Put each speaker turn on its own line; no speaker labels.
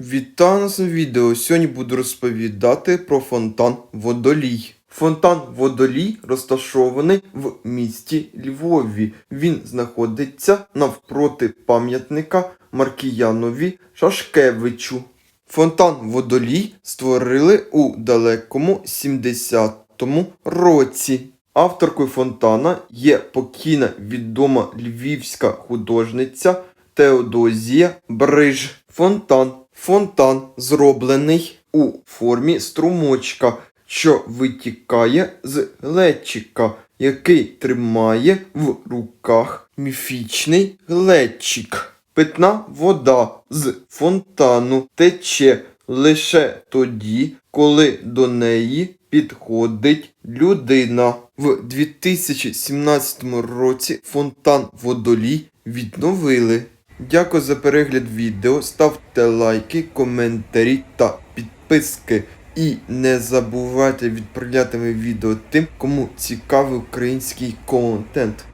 Вітаю на цьому відео. Сьогодні буду розповідати про фонтан Водолій. Фонтан Водолій розташований в місті Львові. Він знаходиться навпроти пам'ятника Маркіянові Шашкевичу. Фонтан Водолій створили у далекому 70-му році. Авторкою фонтана є покійна відома львівська художниця Теодозія Бриж. Фонтан. Фонтан зроблений у формі струмочка, що витікає з глечика, який тримає в руках міфічний глечик. Питна вода з фонтану тече лише тоді, коли до неї підходить людина. В 2017 році фонтан Водолій відновили. Дякую за перегляд відео. Ставте лайки, коментарі та підписки. І не забувайте відправляти відео тим, кому цікавий український контент.